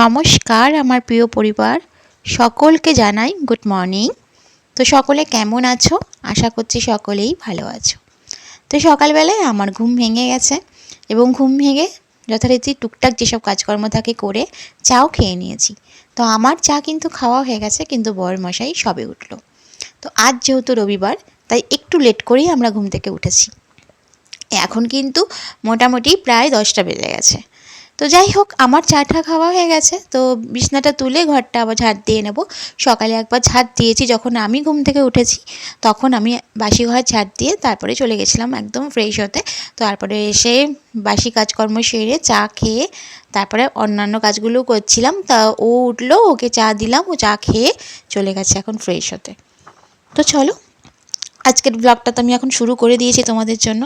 নমস্কার আমার প্রিয় পরিবার। সকলকে জানাই গুড মর্নিং তো সকলে কেমন আছো? আশা করছি সকলেই ভালো আছো। তো সকালবেলায় আমার ঘুম ভেঙে গেছে এবং ঘুম ভেঙে যথারীতি টুকটাক যেসব কাজকর্ম থাকে করে চাও খেয়ে নিয়েছি। তো আমার চা কিন্তু খাওয়া হয়ে গেছে, কিন্তু বর মশাই সবে উঠল। তো আজ যেহেতু রবিবার, তাই একটু লেট করেই আমরা ঘুম থেকে উঠেছি। এখন কিন্তু মোটামুটি প্রায় দশটা বেজে গেছে। তো যাই হোক, আমার চাটা খাওয়া হয়ে গেছে। তো বিছনাটা তুলে ঘরটা আবার ঝাড় দিয়ে নেব। সকালে একবার ঝাড় দিয়েছি, যখন আমি ঘুম থেকে উঠেছি, তখন আমি বাসি ঘর ঝাড় দিয়ে তারপরে চলে গেছিলাম একদম ফ্রেশ হতে। তারপরে এসে বাসি কাজকর্ম সেরে চা খেয়ে, তারপরে অন্যান্য কাজগুলো করছিলাম। তা ও উঠল, ওকে চা দিলাম, ও চা খেয়ে চলে গেছে এখন ফ্রেশ হতে। তো চলো, আজকের ব্লগটা তো আমি এখন শুরু করে দিয়েছি তোমাদের জন্য।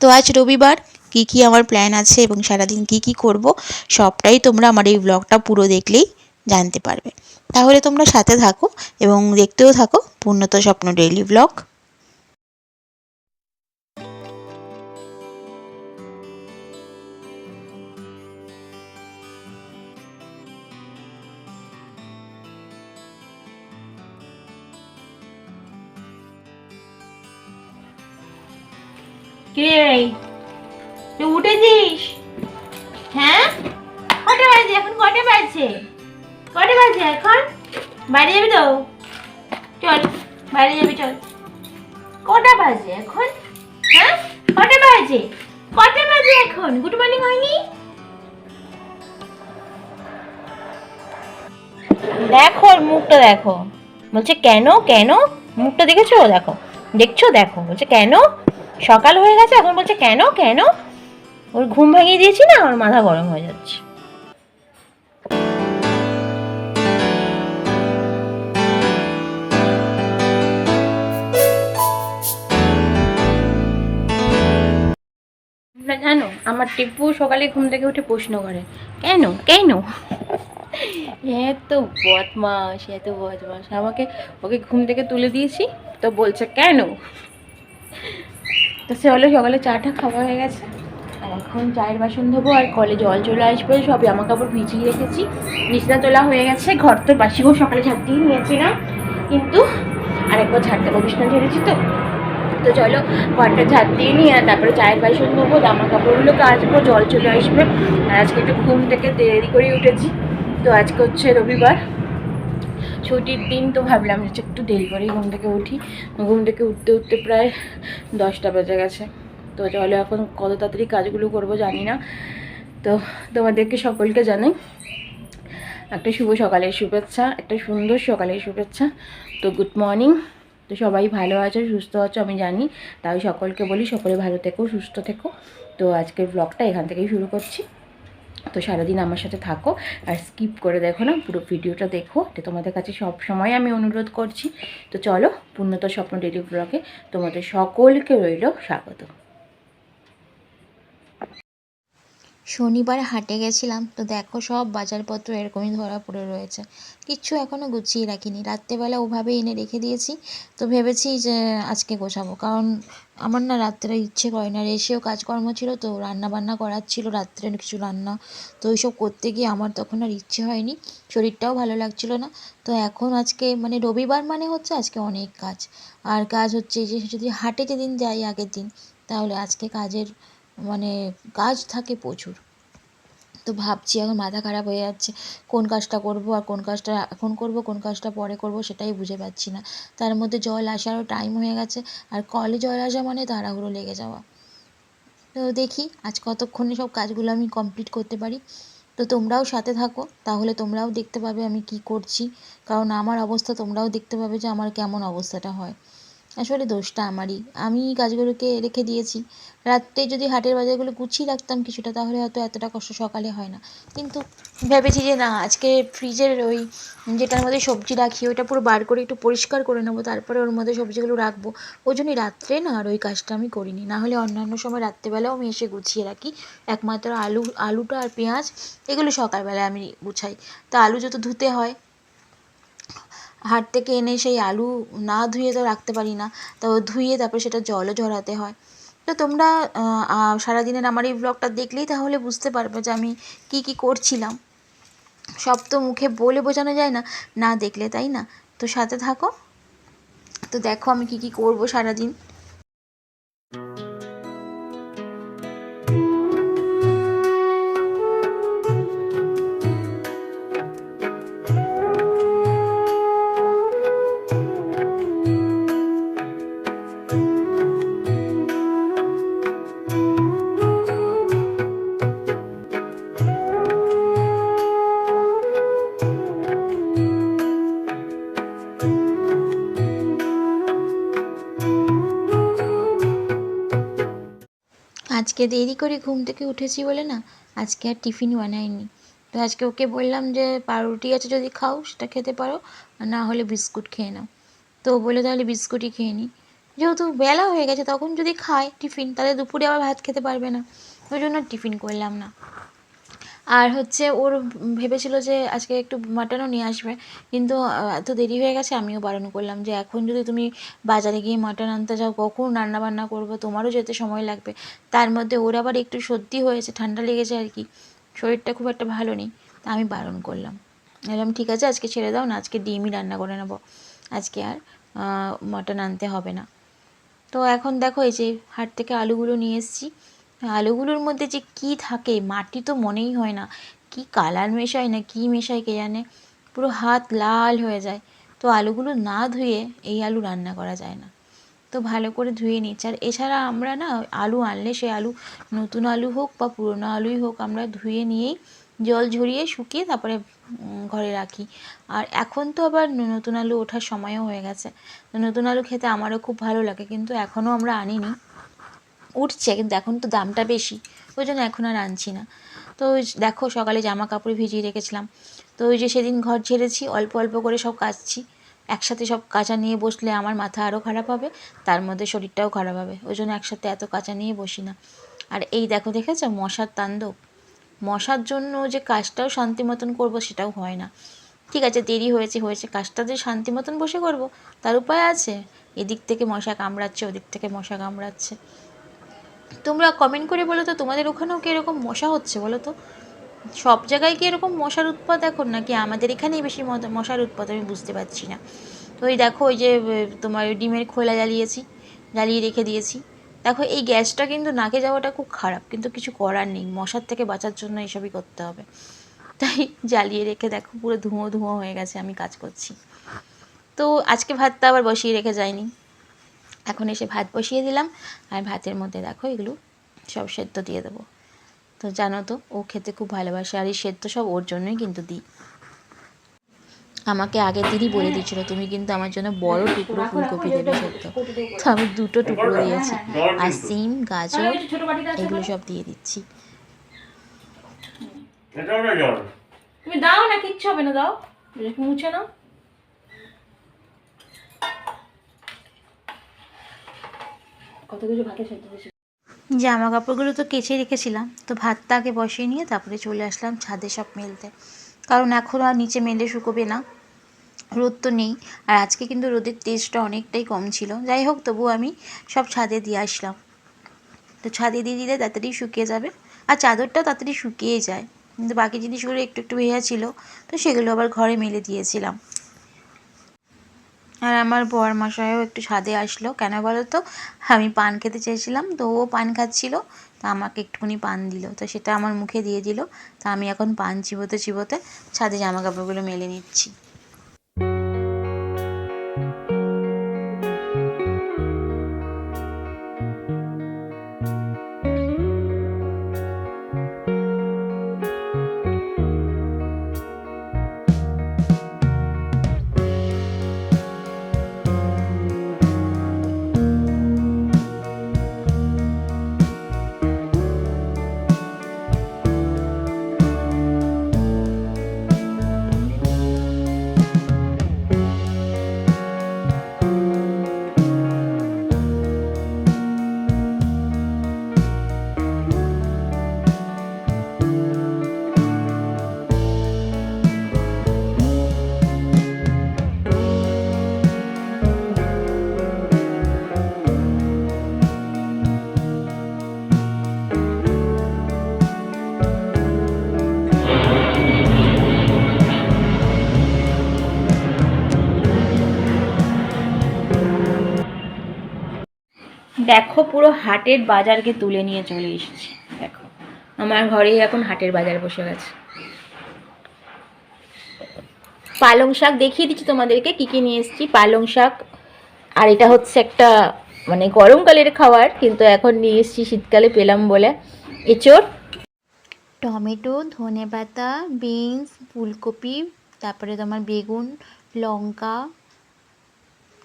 তো আজ রবিবার কি কি আমার প্ল্যান আছে এবং সারাদিন কি কি করব, সবটাই তোমরা আমার এই ব্লগটা পুরো দেখলেই জানতে পারবে। তাহলে তোমরা সাথে থাকো এবং দেখতেও থাকো পূর্ণত স্বপ্ন ডেইলি ব্লগ কে তুই উঠেছিস? হ্যাঁ? কটা বাজে? এখন কটা বাজছে কটা বাজে এখন? বাড়ি যাবি তো? চল, বাড়ি যাবি, চল। কটা বাজে এখন? হ্যাঁ? কটা বাজে? কটা বাজে এখন? গুড মর্নিং, হয়নি? দেখো মুখটা দেখো। বলছে, কেন? কেন? মুখটা দেখেছ? দেখো। দেখছ? দেখো। বলছে, কেন? সকাল হয়ে গেছে, এখন বলছে, কেন? কেন? ওর ঘুম ভাঙিয়ে দিয়েছি না আমার মাথা গরম হয়ে যাচ্ছে। জানো, আমার টিপু সকালে ঘুম থেকে উঠে প্রশ্ন করে, কেন? কেন? এত বদমাস এত বদমাস আমাকে, ওকে ঘুম থেকে তুলে দিয়েছি, তো বলছে, কেন? তো সে হলো সকালে চাটা খাওয়া হয়ে গেছে। এখন চায়ের বাসন ধোবো আর কলে জল চলে আসবে সব জামা কাপড় ভিজিয়ে রেখেছি। বিছনা তোলা হয়ে গেছে, ঘর তো বাসি ঘর সকালে ঝাড় দিয়ে নিয়েছিলাম, কিন্তু আরেকবার ঝাড় দেবো, বিছনা ঝেড়েছি তো। তো চলো, ঘরটা ঝাড় দিয়ে আর তারপরে চায়ের বাসন ধোবো, জামা কাপড়গুলো কাচবো, জল চলে আসবে। আর আজকে একটু ঘুম থেকে দেরি করে উঠেছি, তো আজকে হচ্ছে রবিবার। ছুটির দিন তো ভাবলাম যে একটু দেরি করেই ঘুম থেকে উঠি। ঘুম থেকে উঠতে উঠতে প্রায় দশটা বেজে গেছে। তো চলো এখন কত তাড়াতাড়ি কাজগুলো করব জানি না। তো তোমাদেরকে সকলকে জানাই, একটা শুভ সকালের শুভেচ্ছা, একটা সুন্দর সকালের শুভেচ্ছা। তো গুড মর্নিং তো সবাই ভালো আছো, সুস্থ আছো আমি জানি, তাই সকলকে বলি সকলে ভালো থেকো, সুস্থ থেকো। তো আজকের ব্লগটা এখান থেকেই শুরু করছি। তো সারাদিন আমার সাথে থাকো আর স্কিপ করে দেখো না, পুরো ভিডিওটা দেখো, এটা তোমাদের কাছে সব সময় আমি অনুরোধ করছি। তো চলো, পূর্ণত স্বপ্ন ডেলি ব্লগে তোমাদের সকলকে রইল স্বাগত। শনিবার হাটে গেছিলাম। তো দেখো সব বাজারপত্র এরকমই ধরা পড়ে রয়েছে। কিচ্ছু এখনও গুছিয়ে রাখিনি। রাত্রেবেলা ওভাবে এনে রেখে দিয়েছি। তো ভেবেছি যে আজকে গোছাবো। কারণ আমার না রাত্রে ইচ্ছে করে না। এসেও কাজকর্ম ছিল তো রান্না বান্না করার ছিল রাত্রে কিছু রান্না। তো ওইসব করতে গিয়ে আমার তখন আর ইচ্ছে হয়নি। শরীরটাও ভালো লাগছিল না। তো এখন আজকে মানে রবিবার মানে হচ্ছে আজকে অনেক কাজ। আর কাজ হচ্ছে যে যদি হাটে যেদিন যাই আগের দিন, তাহলে আজকে কাজের মানে কাজ থাকে প্রচুর। তো ভাবছি এখন মাথা খারাপ হয়ে যাচ্ছে, কোন কাজটা করব আর কোন কাজটা এখন করব, কোন কাজটা পরে করব সেটাই বুঝে পাচ্ছি না। তার মধ্যে জল আসারও টাইম হয়ে গেছে আর কলে জল আসা মানে তাড়াহুড়ো লেগে যাওয়া। তো দেখি আজ কতক্ষণে সব কাজগুলো আমি কমপ্লিট করতে পারি। তো তোমরাও সাথে থাকো, তাহলে তোমরাও দেখতে পাবে আমি কি করছি। কারণ আমার অবস্থা তোমরাও দেখতে পাবে যে আমার কেমন অবস্থাটা হয়। আসলে দোষটা আমারই। আমি গাছগুলোকে রেখে দিয়েছি। রাত্রে যদি হাটের বাজারগুলো গুছিয়ে রাখতাম কিছুটা, তাহলে হয়তো এতটা কষ্ট সকালে হয় না। কিন্তু ভেবেছি যে না, আজকে ফ্রিজের ওই যেটার মধ্যে সবজি রাখি, ওইটা পুরো বার করে একটু পরিষ্কার করে নেব, তারপরে ওর মধ্যে সবজিগুলো রাখব। ওই জন্যই রাত্রে না আর ওই কাজটা আমি করিনি। নাহলে অন্যান্য সময় রাত্রেবেলাও আমি এসে গুছিয়ে রাখি। একমাত্র আলু, আলুটা আর পেঁয়াজ, এগুলো সকালবেলায় আমি গুছাই। তা আলু যত ধুতে হয় হাট থেকে এনে সেই আলু না ধুয়ে তো রাখতে পারি না। তো ধুয়ে তারপরে সেটা জলও ঝরাতে হয়। তো তোমরা সারাদিনের আমার এই ব্লগটা দেখলেই তাহলে বুঝতে পারবে যে আমি কি কি করছিলাম। সব তো মুখে বলে বোঝানো যায় না না দেখলে তাই না? তো সাথে থাকো। তো দেখো আমি কি কি করব সারাদিন। আজকে দেরি করে ঘুম থেকে উঠেছি বলে না, আজকে আর টিফিন বানাইনি। তো আজকে ওকে বললাম যে, পাউরুটি আছে যদি খাও, সেটা খেতে পারো না হলে বিস্কুট খেয়ে নাও। তো বলে তাহলে বিস্কুটই খেয়ে নিই যেহেতু বেলা হয়ে গেছে, তখন যদি খায় টিফিন, তাহলে দুপুরে আবার ভাত খেতে পারবে না। ওই জন্য টিফিন করলাম না। আর হচ্ছে ওর ভেবেছিল যে আজকে একটু মাটনও নিয়ে আসবে। কিন্তু এত দেরি হয়ে গেছে, আমিও বারণ করলাম যে এখন যদি তুমি বাজারে গিয়ে মাটন আনতে যাও, কখন রান্না বান্না করব, তোমারও যেতে সময় লাগবে। তার মধ্যে ওর আবার একটু সর্দি হয়েছে, ঠান্ডা লেগেছে আর কি। শরীরটা খুব একটা ভালো নেই, তা আমি বারণ করলাম। এরকম ঠিক আছে, আজকে ছেড়ে দাও না, আজকে ডিমই রান্না করে নেব। আজকে আর মাটন আনতে হবে না। তো এখন দেখো এই যে হাট থেকে আলুগুলো নিয়ে এসেছি। আলুগুলোর মধ্যে যে কি থাকে, মাটি তো মনেই হয় না। কি কালার মেশায় না কি মেশায় কে জানে? পুরো হাত লাল হয়ে যায়। তো আলুগুলো না ধুয়ে এই আলু রান্না করা যায় না। তো ভালো করে ধুয়ে নিচ্ছি। আর এছাড়া আমরা না আলু আনলে সে আলু নতুন আলু হোক বা পুরনো আলুই হোক, আমরা ধুয়ে নিয়েই জল ঝরিয়ে শুকিয়ে তারপরে ঘরে রাখি। আর এখন তো আবার নতুন আলু ওঠার সময়ও হয়ে গেছে। নতুন আলু খেতে আমারও খুব ভালো লাগে, কিন্তু এখনও আমরা আনিনি। উঠছে, কিন্তু এখন তো দামটা বেশি। ওই জন্য এখন আর আনছি না। তো দেখো, সকালে জামা কাপড় ভিজিয়ে রেখেছিলাম। তো ওই যে সেদিন ঘর ঝেড়েছি, অল্প অল্প করে সব কাচছি। একসাথে সব কাঁচা নিয়ে বসলে আমার মাথা আরও খারাপ হবে, তার মধ্যে শরীরটাও খারাপ হবে। ওই জন্য একসাথে এত কাঁচা নিয়ে বসি না। আর এই দেখো, দেখেছ? মশার তাণ্ডব। মশার জন্য যে কাজটাও শান্তি মতন করব সেটাও হয় না। ঠিক আছে, দেরি হয়েছে হয়েছে। কাজটা যে শান্তি মতন বসে করব, তার উপায় আছে? এদিক থেকে মশা কামড়াচ্ছে, ওদিক থেকে মশা কামড়াচ্ছে। তোমরা কমেন্ট করে বলো তো, তোমাদের ওখানেও কি এরকম মশা হচ্ছে বলো তো? সব জায়গায় কি এরকম মশার উৎপাত এখন? নাকি আমাদের এখানেই বেশি মশার উৎপাত আমি বুঝতে পারছি না। তো ওই দেখো, ওই যে তোমার ডিমের খোলা জ্বালিয়েছি, জ্বালিয়ে রেখে দিয়েছি। দেখো, এই গ্যাসটা কিন্তু নাকে যাওয়াটা খুব খারাপ, কিন্তু কিছু করার নেই। মশার থেকে বাঁচার জন্য এসবই করতে হবে। তাই জ্বালিয়ে রেখে দেখো, পুরো ধুঁয়ো ধুঁয়ো হয়ে গেছে, আমি কাজ করছি। তো আজকে ভাতটা আবার বসিয়ে রেখে যায়নি এখন এসে ভাত বসিয়ে দিলাম। আর ভাতের মধ্যে দেখো এগুলো সব সেদ্ধ দিয়ে দেবো। তো জানো তো, ও খেতে খুব ভালোবাসে আর এই সেদ্ধ সব ওর জন্যই কিন্তু দিই। আমাকে আগে দিনই বলে দিয়েছিল, তুমি কিন্তু আমার জন্য বড় টুকরো ফুলকপি দেবে সেদ্ধ। তো আমি দুটো টুকরো দিয়েছি। আর সিম, গাজর, এগুলো সব দিয়ে দিচ্ছি। তুমি দাও না, কিচ্ছু হবে না, দাও। মুছে নাও। কত কিছু জামা কাপড়গুলো তো কেচে রেখেছিলাম, তো ভাতটা আগে বসিয়ে নিয়ে তারপরে চলে আসলাম ছাদে সব মেলতে। কারণ এখন আর নিচে মেলে শুকোবে না, রোদ তো নেই। আর আজকে কিন্তু রোদের তেজটা অনেকটাই কম ছিল। যাই হোক তবু আমি সব ছাদে দিয়ে আসলাম। তো ছাদে দিয়ে দিলে তাড়াতাড়ি শুকিয়ে যাবে। আর চাদরটা তাড়াতাড়ি শুকিয়ে যায়। কিন্তু বাকি জিনিসগুলো একটু একটু ভেজা ছিল, তো সেগুলো আবার ঘরে মেলে দিয়েছিলাম। আর আমার বর মশাইও একটু স্বাদে আসলো। কেন বলো তো? আমি পান খেতে চেয়েছিলাম, তো ও পান খাচ্ছিল, তো আমাকে একটুখানি পান দিল, তো সেটা আমার মুখে দিয়ে দিল, তা আমি এখন পান চিবোতে চিবোতে ছাদে জামা কাপড়গুলো মেলে নিচ্ছি। দেখো পুরো হাটের বাজারকে তুলে নিয়ে চলে এসেছি, দেখো। আমার ঘরেই এখন হাটের বাজার বসে গেছে। পালং শাক দেখিয়ে দিচ্ছি তোমাদেরকে, কী কী নিয়ে এসেছি। পালং শাক, আর এটা হচ্ছে একটা মানে গরমকালের খাবার, কিন্তু এখন নিয়ে এসেছি শীতকালে পেলাম বলে। এঁচড়। টমেটো, ধনেপাতা, বিনস, ফুলকপি, তারপরে তোমার বেগুন, লঙ্কা,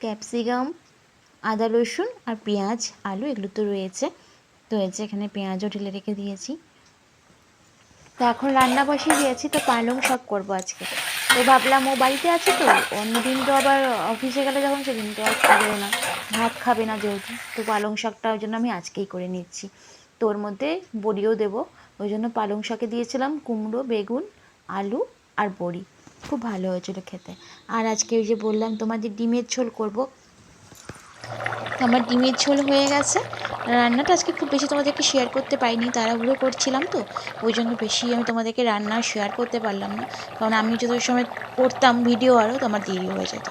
ক্যাপসিকাম আদা, রসুন আর পেঁয়াজ, আলু এগুলো তো রয়েছে। তো যে এখানে পেঁয়াজও ঢেলে রেখে দিয়েছি। তো এখন রান্না বসিয়ে দিয়েছি, তো পালং শাক করব আজকে। তো ভাবলাম ও বাড়িতে আছে তো, অন্যদিন তো আবার অফিসে গেলে যখন সেদিন তো আর খাবেও না, ভাত খাবে না যেহেতু। তো পালং শাকটা ওই জন্য আমি আজকেই করে নিচ্ছি। তো ওর মধ্যে বড়িও দেবো, ওই জন্য পালং শাকে দিয়েছিলাম কুমড়ো, বেগুন, আলু আর বড়ি। খুব ভালো হয়েছিল খেতে। আর আজকে ওই যে বললাম তোমাদের ডিমের ঝোল করব তো আমার ডিমের ঝোল হয়ে গেছে। রান্নাটা আজকে খুব বেশি তোমাদেরকে শেয়ার করতে পারিনি, তাড়াহুড়ো করছিলাম তো, ওই জন্য বেশি আমি তোমাদেরকে রান্না শেয়ার করতে পারলাম না। কারণ আমি ওই সময় করতাম ভিডিও আরও তো আমার দেরি হয়ে যেত।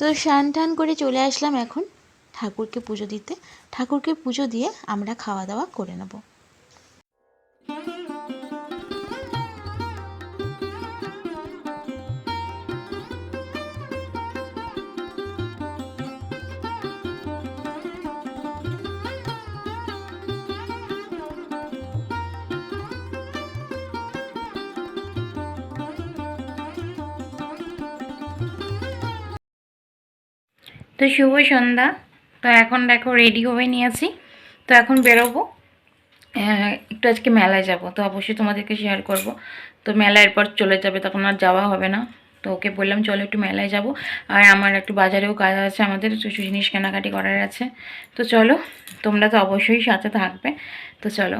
তো স্নান টান করে চলে আসলাম এখন ঠাকুরকে পুজো দিতে। ঠাকুরকে পুজো দিয়ে আমরা খাওয়া দাওয়া করে নেব। তো শুভ সন্ধ্যা। তো এখন দেখো রেডি হয়ে নিয়েছি। তো এখন বেরোবো। একটু আজকে মেলায় যাব। তো অবশ্যই তোমাদেরকে শেয়ার করব। তো মেলায় এরপর চলে যাবে, তখন আর যাওয়া হবে না। তো ওকে বললাম, চলো একটু মেলায় যাব। আর আমার একটু বাজারেও কাজ আছে, আমাদের কিছু জিনিস কেনাকাটি করার আছে। তো চলো, তোমরা তো অবশ্যই সাথে থাকবে। তো চলো।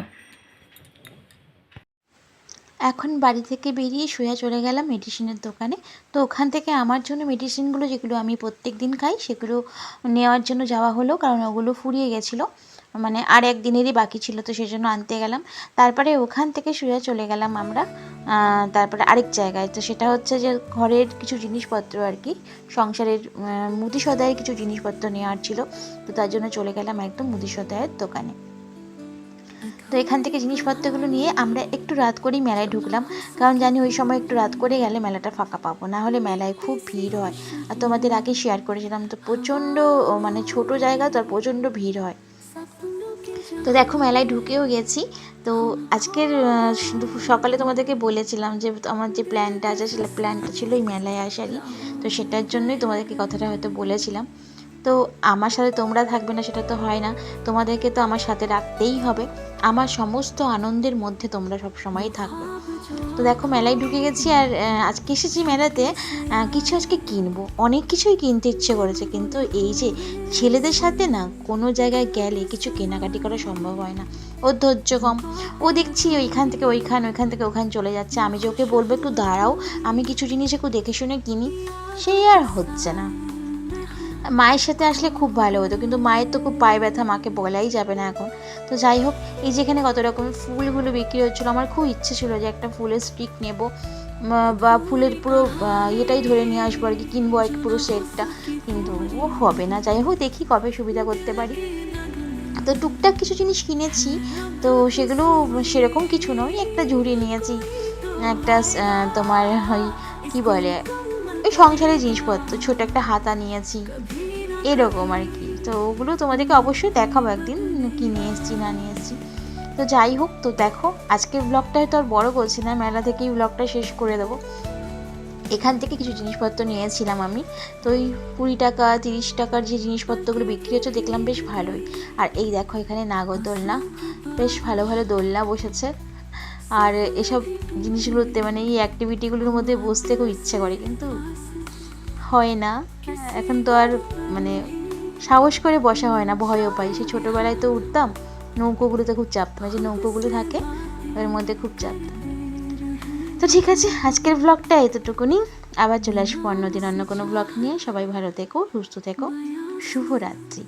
এখন বাড়ি থেকে বেরিয়ে সোজা চলে গেলাম মেডিসিনের দোকানে। তো ওখান থেকে আমার জন্য মেডিসিনগুলো যেগুলো আমি প্রত্যেক দিন খাই সেগুলো নেওয়ার জন্য যাওয়া হলো কারণ ওগুলো ফুরিয়ে গেছিল। মানে আর একদিনেরই বাকি ছিল তো সেই জন্য আনতে গেলাম। তারপরে ওখান থেকে সোজা চলে গেলাম আমরা তারপরে আরেক জায়গায়। তো সেটা হচ্ছে যে ঘরের কিছু জিনিসপত্র আর কি সংসারের আহ, মুদি সদায়ের কিছু জিনিসপত্র নেওয়ার ছিল। তো তার জন্য চলে গেলাম একদম মুদি সদায়ের দোকানে। তো এখান থেকে জিনিসপত্রগুলো নিয়ে আমরা একটু রাত করেই মেলায় ঢুকলাম। কারণ জানি ওই সময় একটু রাত করে গেলে মেলাটা ফাঁকা পাবো। না হলে মেলায় খুব ভিড় হয়। আর তোমাদের আগে শেয়ার করেছিলাম তো প্রচণ্ড মানে ছোট জায়গা তো আর প্রচণ্ড ভিড় হয়। তো দেখো মেলায় ঢুকেও গেছি। তো আজকের সকালে তোমাদেরকে বলেছিলাম যে আমার যে প্ল্যানটা আছে সেটা প্ল্যানটা ছিল এই মেলায় আসারই। তো সেটার জন্যই তোমাদেরকে কথাটা হয়তো বলেছিলাম। তো আমার সাথে তোমরা থাকবে না, সেটা তো হয় না। তোমাদেরকে তো আমার সাথে রাখতেই হবে। আমার সমস্ত আনন্দের মধ্যে তোমরা সব সময়ই থাকবে। তো দেখো, মেলায় ঢুকে গেছি আর আজকে এসেছি মেলাতে। কিছু আজকে কিনবো। অনেক কিছুই কিনতে ইচ্ছে করেছে, কিন্তু এই যে ছেলেদের সাথে না, কোনো জায়গায় গেলে কিছু কেনাকাটি করা সম্ভব হয় না। ও ধৈর্য কম। ও দেখছি ওইখান থেকে ওইখান ওইখান থেকে ওখান চলে যাচ্ছে। আমি যে ওকে বলব, একটু দাঁড়াও। আমি কিছু জিনিস একটু দেখে শুনে কিনি। সেই আর হচ্ছে না। মায়ের সাথে আসলে খুব ভালো হতো, কিন্তু মায়ের তো খুব পায়ে ব্যথা, মাকে বলাই যাবে না এখন। তো যাই হোক, এই যেখানে কত রকমের ফুলগুলো বিক্রি হচ্ছিল, আমার খুব ইচ্ছে ছিল যে একটা ফুলের স্টিক নেব বা ফুলের পুরো ইয়েটাই ধরে নিয়ে আসব আর কি, কিনবো আর পুরো সেটটা কিন্তু ও হবে না, যাই হোক, দেখি কবে সুবিধা করতে পারি। তো টুকটাক কিছু জিনিস কিনেছি, তো সেগুলো সেরকম কিছু নয়, একটা ঝুড়ি নিয়েছি, একটা তোমার ওই, কী বলে সংসারের জিনিসপত্র, ছোট একটা হাতা নিয়েছি এরকম আর কি। তো ওগুলো তোমাদেরকে অবশ্যই দেখাবো একদিন, কি নিয়ে এসেছি, না নিয়ে এসেছি। তো যাই হোক, তো দেখো, আজকের ব্লগটা হয়তো আর বড় করছি না, মেলা থেকেই ব্লগটা শেষ করে দেবো। এখান থেকে কিছু জিনিসপত্র নিয়েছিলাম আমি। তো ওই কুড়ি টাকা, তিরিশ টাকার যে জিনিসপত্রগুলো বিক্রি হচ্ছে, দেখলাম বেশ ভালোই। আর এই দেখো, এখানে নাগরদোলনা, বেশ ভালো ভালো দোলনা বসেছে। আর এসব জিনিসগুলোতে মানে এই অ্যাক্টিভিটিগুলোর মধ্যে বসতে খুব ইচ্ছে করে, কিন্তু হয় না। এখন তো আর মানে সাহস করে বসা হয় না, ভয়ও পাই। সেই ছোটোবেলায় তো উঠতাম, নৌকোগুলোতে খুব চাপতাম যে নৌকোগুলো থাকে, ওর মধ্যে খুব চাপতাম তো ঠিক আছে, আজকের ব্লগটা এতটুকুনি। আবার চলে আসব অন্যদিন অন্য কোনো ব্লগ নিয়ে। সবাই ভালো থেকো, সুস্থ থেকো। শুভরাত্রি।